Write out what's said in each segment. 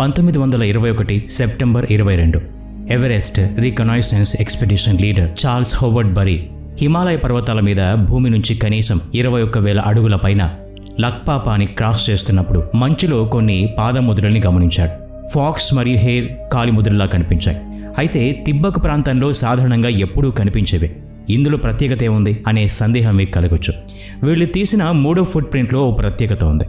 పంతొమ్మిది వందల ఇరవై ఒకటి సెప్టెంబర్ ఇరవై రెండు. Everest reconnaissance expedition leader Charles Howard Bury Himalaya పర్వతాల మీద భూమి నుంచి కనీసం ఇరవై ఒక్క వేల అడుగుల పైన లక్పాపాని క్రాస్ చేస్తున్నప్పుడు మంచులో కొన్ని పాదముద్రల్ని గమనించాడు. ఫాక్స్ మరియు హెయిర్ కాలిముద్రలా కనిపించాయి. అయితే తిబ్బక్ ప్రాంతంలో సాధారణంగా ఎప్పుడూ కనిపించేవి. ఇందులో ప్రత్యేకత ఏముంది? అనే సందేహం మీకు కలగొచ్చు. వీళ్ళు తీసిన మూడో ఫుట్ ప్రింట్లో ఓ ప్రత్యేకత ఉంది.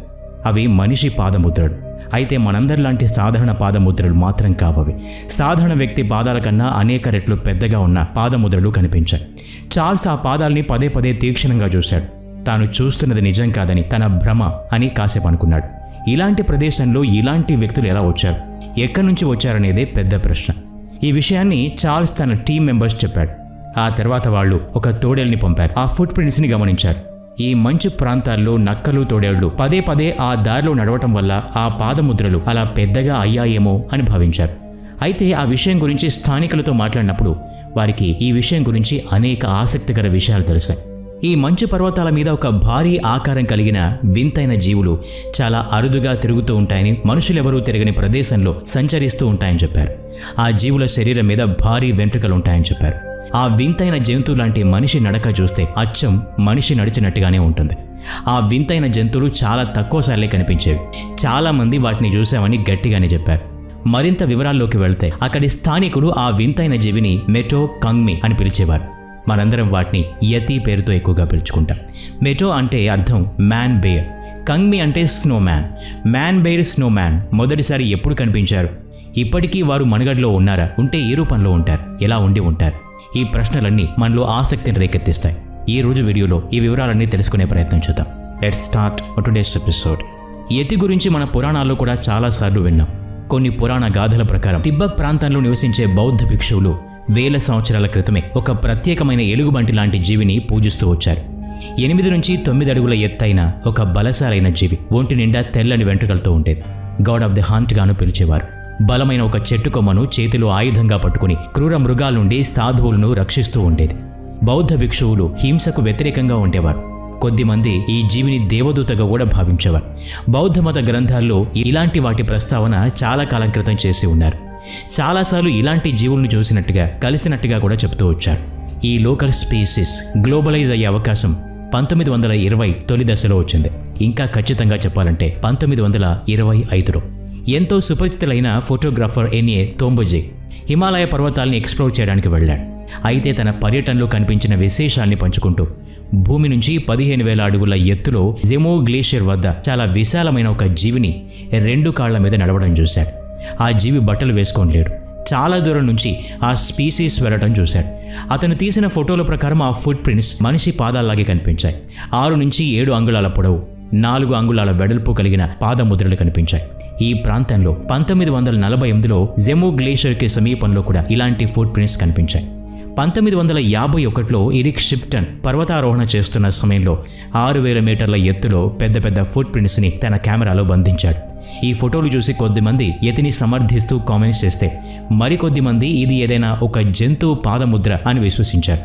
అవి మనిషి పాదముద్రలు. అయితే మనందరిలాంటి సాధారణ పాదముద్రలు మాత్రం కావవి. సాధారణ వ్యక్తి పాదాల కన్నా అనేక రెట్లు పెద్దగా ఉన్న పాదముద్రలు కనిపించాయి. చార్ల్స్ ఆ పాదాల్ని పదే పదే తీక్షణంగా చూశాడు. తాను చూస్తున్నది నిజం కాదని తన భ్రమ అని కాసేపు అనుకున్నాడు. ఇలాంటి ప్రదేశంలో ఇలాంటి వ్యక్తులు ఎలా వచ్చారు? ఎక్కడి నుంచి వచ్చారనేదే పెద్ద ప్రశ్న. ఈ విషయాన్ని చార్ల్స్ తన టీం మెంబర్స్ చెప్పాడు. ఆ తర్వాత వాళ్ళు ఒక తోడేల్ని పంపారు. ఆ ఫుట్ ప్రింట్స్ని గమనించారు. ఈ మంచు ప్రాంతాల్లో నక్కలు తోడేళ్ళు పదే పదే ఆ దారిలో నడవటం వల్ల ఆ పాదముద్రలు అలా పెద్దగా అయ్యాయేమో అని భావించారు. అయితే ఆ విషయం గురించి స్థానికులతో మాట్లాడినప్పుడు వారికి ఈ విషయం గురించి అనేక ఆసక్తికర విషయాలు తెలిసాయి. ఈ మంచు పర్వతాల మీద ఒక భారీ ఆకారం కలిగిన వింతైన జీవులు చాలా అరుదుగా తిరుగుతూ ఉంటాయని మనుషులెవరూ తిరగని ప్రదేశంలో సంచరిస్తూ ఉంటాయని చెప్పారు. ఆ జీవుల శరీరం మీద భారీ వెంట్రుకలు ఉంటాయని చెప్పారు. ఆ వింతైన జంతువు లాంటి మనిషి నడక చూస్తే అచ్చం మనిషి నడిచినట్టుగానే ఉంటుంది. ఆ వింతైన జంతువులు చాలా తక్కువ సార్లే కనిపించేవి. చాలామంది వాటిని చూశామని గట్టిగానే చెప్పారు. మరింత వివరాల్లోకి వెళ్తే అక్కడి స్థానికులు ఆ వింతైన జీవిని మెటో కంగ్మి అని పిలిచేవారు. మనందరం వాటిని యతి పేరుతో ఎక్కువగా పిలుచుకుంటాం. మెటో అంటే అర్థం మ్యాన్ బేర్. కంగ్మి అంటే snow man man bear snow man మొదటిసారి ఎప్పుడు కనిపించారు? ఇప్పటికీ వారు మనుగడలో ఉన్నారా? ఉంటే ఏ రూపంలో ఉంటారు? ఎలా ఉండి ఉంటారు? ఈ ప్రశ్నలన్నీ మనలో ఆసక్తిని రేకెత్తిస్తాయి. ఈ రోజు వీడియోలో ఈ వివరాలన్నీ తెలుసుకునే ప్రయత్నం చేద్దాం. లెట్ స్టార్ట్ టుడేస్ ఎపిసోడ్ యతి గురించి మన పురాణాల్లో కూడా చాలాసార్లు విన్నాం. కొన్ని పురాణ గాథల ప్రకారం తిబ్బక్ ప్రాంతంలో నివసించే బౌద్ధ భిక్షువులు వేల సంవత్సరాల క్రితమే ఒక ప్రత్యేకమైన ఎలుగుబంటి లాంటి జీవిని పూజిస్తూ వచ్చారు. ఎనిమిది నుంచి తొమ్మిది అడుగుల ఎత్తైన ఒక బలశాలైన జీవి ఒంటి నిండా తెల్లని వెంట్రుకలతో ఉండేది. గాడ్ ఆఫ్ ది హాంట్ గాను పిలిచేవారు. బలమైన ఒక చెట్టు కొమ్మను చేతిలో ఆయుధంగా పట్టుకుని క్రూర మృగాల నుండి సాధువులను రక్షిస్తూ ఉండేది. బౌద్ధ భిక్షువులు హింసకు వ్యతిరేకంగా ఉండేవారు. కొద్దిమంది ఈ జీవిని దేవదూతగా కూడా భావించేవారు. బౌద్ధ మత గ్రంథాల్లో ఇలాంటి వాటి ప్రస్తావన చాలా కాలం క్రితం చేసి ఉన్నారు. చాలాసార్లు ఇలాంటి జీవులను చూసినట్టుగా కలిసినట్టుగా కూడా చెప్తూ వచ్చారు. ఈ లోకల్ స్పీసీస్ గ్లోబలైజ్ అయ్యే అవకాశం పంతొమ్మిది వందల ఇరవై తొలి దశలో వచ్చింది. ఇంకా ఖచ్చితంగా చెప్పాలంటే పంతొమ్మిది వందల ఇరవై ఐదులో. ఎంతో సుపరిచితులైన ఫోటోగ్రాఫర్ ఎన్ఏ తోంబోజే హిమాలయ పర్వతాల్ని ఎక్స్ప్లోర్ చేయడానికి వెళ్ళాడు. అయితే తన పర్యటనలో కనిపించిన విశేషాల్ని పంచుకుంటూ భూమి నుంచి పదిహేను వేల అడుగుల ఎత్తులో జెమో గ్లేషియర్ వద్ద చాలా విశాలమైన ఒక జీవిని రెండు కాళ్ళ మీద నడవడం చూశాడు. ఆ జీవి బట్టలు వేసుకొని లేడు. చాలా దూరం నుంచి ఆ స్పీసీస్ వెళ్ళటం చూశాడు. అతను తీసిన ఫోటోల ప్రకారం ఆ ఫుట్ ప్రింట్స్ మనిషి పాదాల్లాగే కనిపించాయి. ఆరు నుంచి ఏడు అంగుళాల పొడవు. నాలుగు అంగుళాల వెడల్పు కలిగిన పాదముద్రలు కనిపించాయి. ఈ ప్రాంతంలో పంతొమ్మిది వందల నలభై ఎనిమిదిలో జెమో గ్లేషియర్కి సమీపంలో కూడా ఇలాంటి ఫుట్ ప్రింట్స్ కనిపించాయి. పంతొమ్మిది వందల యాభై ఒకటిలో ఇరిక్ షిప్టన్ పర్వతారోహణ చేస్తున్న సమయంలో ఆరు వేల మీటర్ల ఎత్తులో పెద్ద పెద్ద ఫుట్ ప్రింట్స్ని తన కెమెరాలో బంధించాడు. ఈ ఫోటోలు చూసి కొద్దిమంది యతిని సమర్థిస్తూ కామెంట్స్ చేస్తే మరికొద్దిమంది ఇది ఏదైనా ఒక జంతువు పాదముద్ర అని విశ్వసించారు.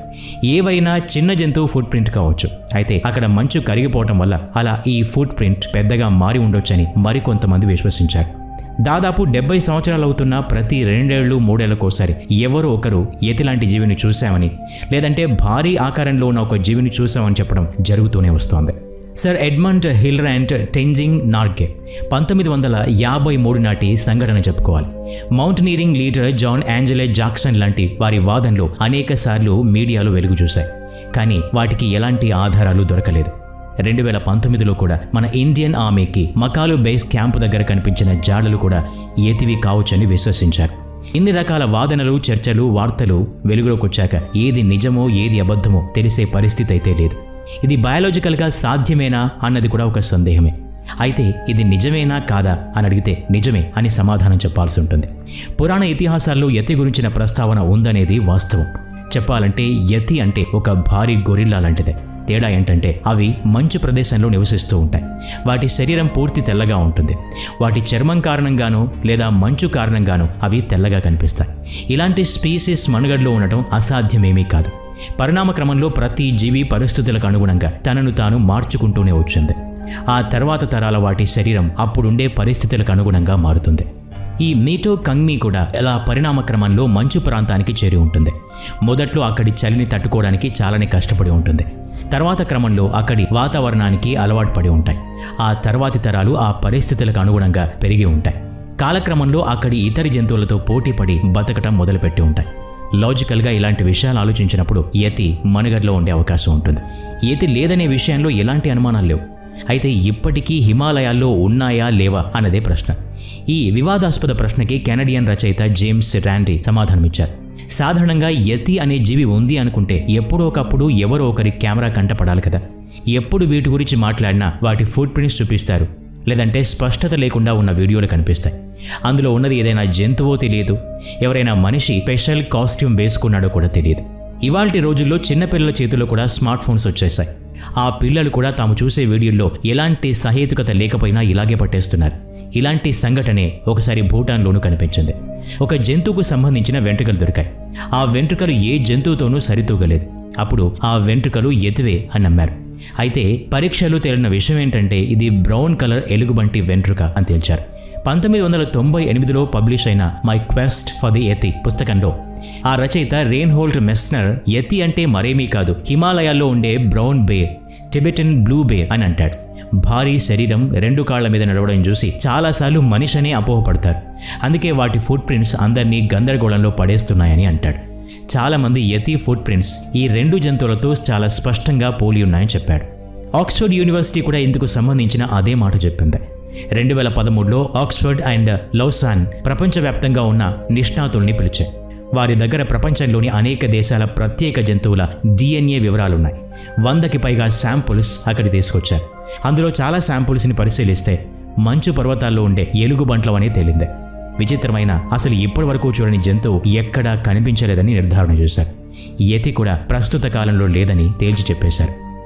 ఏవైనా చిన్న జంతువు ఫుట్ ప్రింట్ కావచ్చు. అయితే అక్కడ మంచు కరిగిపోవటం వల్ల అలా ఈ ఫుట్ ప్రింట్ పెద్దగా మారి ఉండొచ్చని మరికొంతమంది విశ్వసించారు. దాదాపు డెబ్బై సంవత్సరాలు అవుతున్న ప్రతి రెండేళ్ళు మూడేళ్ళకోసారి ఎవరో ఒకరు ఎతిలాంటి జీవిని చూశామని లేదంటే భారీ ఆకారంలో ఉన్న ఒక జీవిని చూశామని చెప్పడం జరుగుతూనే వస్తోంది. Sir Edmund Hillary and Tenzing Norgay పంతొమ్మిది వందల యాభై మూడు నాటి సంఘటన చెప్పుకోవాలి. Mountaineering leader John Angelo Jackson లాంటి వారి వాదనలు అనేక సార్లు మీడియాలో వెలుగు చూశాయి. కానీ వాటికి ఎలాంటి ఆధారాలు దొరకలేదు. రెండు వేల పంతొమ్మిదిలో కూడా మన ఇండియన్ ఆర్మీకి మకాలు బేస్ క్యాంపు దగ్గర కనిపించిన జాడలు కూడా ఏతివి కావచ్చని విశ్వసించారు. ఇన్ని రకాల వాదనలు చర్చలు వార్తలు వెలుగులోకి వచ్చాక ఏది నిజమో ఏది అబద్ధమో తెలిసే పరిస్థితి అయితే లేదు. ఇది బయాలజికల్గా సాధ్యమేనా అన్నది కూడా ఒక సందేహమే. అయితే ఇది నిజమేనా కాదా అని అడిగితే నిజమే అని సమాధానం చెప్పాల్సి ఉంటుంది. పురాణ ఇతిహాసాల్లో యతి గురించిన ప్రస్తావన ఉందనేది వాస్తవం. చెప్పాలంటే యతి అంటే ఒక భారీ గొరిల్లా లాంటిదే. తేడా ఏంటంటే అవి మంచు ప్రదేశంలో నివసిస్తూ ఉంటాయి. వాటి శరీరం పూర్తి తెల్లగా ఉంటుంది. వాటి చర్మం కారణంగానో లేదా మంచు కారణంగానో అవి తెల్లగా కనిపిస్తాయి. ఇలాంటి స్పీసీస్ మనుగడలో ఉండటం అసాధ్యమేమీ కాదు. పరిణామక్రమంలో ప్రతి జీవి పరిస్థితులకు అనుగుణంగా తనను తాను మార్చుకుంటూనే వచ్చింది. ఆ తర్వాత తరాల వాటి శరీరం అప్పుడుండే పరిస్థితులకు అనుగుణంగా మారుతుంది. ఈ మీటో కంగ్మి కూడా ఇలా పరిణామ క్రమంలో మంచు ప్రాంతానికి చేరి ఉంటుంది. మొదట్లో అక్కడి చలిని తట్టుకోవడానికి చాలానే కష్టపడి ఉంటుంది. తర్వాత క్రమంలో అక్కడి వాతావరణానికి అలవాటు పడి ఉంటాయి. ఆ తర్వాతి తరాలు ఆ పరిస్థితులకు అనుగుణంగా పెరిగి ఉంటాయి. కాలక్రమంలో అక్కడి ఇతర జంతువులతో పోటీపడి బతకటం మొదలుపెట్టి ఉంటాయి. లాజికల్గా ఇలాంటి విషయాలు ఆలోచించినప్పుడు యతి మనుగడలో ఉండే అవకాశం ఉంటుంది. యతి లేదనే విషయంలో ఎలాంటి అనుమానాలు లేవు. అయితే ఇప్పటికీ హిమాలయాల్లో ఉన్నాయా లేవా అన్నదే ప్రశ్న. ఈ వివాదాస్పద ప్రశ్నకి కెనడియన్ రచయిత జేమ్స్ ర్యాండీ సమాధానమిచ్చారు. సాధారణంగా యతి అనే జీవి ఉంది అనుకుంటే ఎప్పుడో ఒకప్పుడు ఎవరో ఒకరి కెమెరా కంటపడాలి కదా. ఎప్పుడు వీటి గురించి మాట్లాడినా వాటి ఫుట్ ప్రింట్స్ చూపిస్తారు. లేదంటే స్పష్టత లేకుండా ఉన్న వీడియోలు కనిపిస్తాయి. అందులో ఉన్నది ఏదైనా జంతువో తెలియదు. ఎవరైనా మనిషి స్పెషల్ కాస్ట్యూమ్ వేసుకున్నాడో కూడా తెలియదు. ఇవాల్టి రోజుల్లో చిన్నపిల్లల చేతిలో కూడా స్మార్ట్ ఫోన్స్ వచ్చేసాయి ఆ పిల్లలు కూడా తాము చూసే వీడియోల్లో ఎలాంటి సహేతుకత లేకపోయినా ఇలాగే పట్టేస్తున్నారు. ఇలాంటి సంఘటనే ఒకసారి భూటాన్లోనూ కనిపించింది. ఒక జంతువుకు సంబంధించిన వెంట్రుకలు దొరికాయి. ఆ వెంట్రుకలు ఏ జంతువుతోనూ సరితూగలేదు. అప్పుడు ఆ వెంట్రుకలు ఎతివే అని నమ్మారు. అయితే పరీక్షలు తేలిన విషయం ఏంటంటే ఇది బ్రౌన్ కలర్ ఎలుగుబంటి వెంట్రుక అని తేల్చారు. పంతొమ్మిది వందల తొంభై ఎనిమిదిలో పబ్లిష్ అయిన my quest for the yeti పుస్తకంలో ఆ రచయిత రెయిన్హోల్డ్ మెస్నర్ ఎతి అంటే మరేమీ కాదు హిమాలయాల్లో ఉండే brown bear Tibetan blue bear అని అంటాడు. భారీ శరీరం రెండు కాళ్ళ మీద నడవడం చూసి చాలాసార్లు మనిషినే అపోహపడతారు. అందుకే వాటి ఫుట్ ప్రింట్స్ అందరినీ గందరగోళంలో పడేస్తున్నాయని అంటాడు. చాలామంది యతి ఫుట్ ప్రింట్స్ ఈ రెండు జంతువులతో చాలా స్పష్టంగా పోలి ఉన్నాయని చెప్పాడు. ఆక్స్ఫర్డ్ యూనివర్సిటీ కూడా ఇందుకు సంబంధించిన అదే మాట చెప్పింది. రెండు వేల పదమూడులో ఆక్స్ఫర్డ్ అండ్ లౌసాన్ ప్రపంచవ్యాప్తంగా ఉన్న నిష్ణాతుల్ని పిలిచాయి. వారి దగ్గర ప్రపంచంలోని అనేక దేశాల ప్రత్యేక జంతువుల డిఎన్ఏ వివరాలున్నాయి. వందకి పైగా శాంపుల్స్ అక్కడి తీసుకొచ్చారు. అందులో చాలా శాంపుల్స్ని పరిశీలిస్తే మంచు పర్వతాల్లో ఉండే ఎలుగుబంట్లవనే తేలిందే. విచిత్రమైన అసలు ఇప్పటి వరకు చూడని జంతువు ఎక్కడా కనిపించలేదని నిర్ధారణ చేశారు. యతి కూడా ప్రస్తుత కాలంలో లేదని తేల్చి చెప్పేశారు.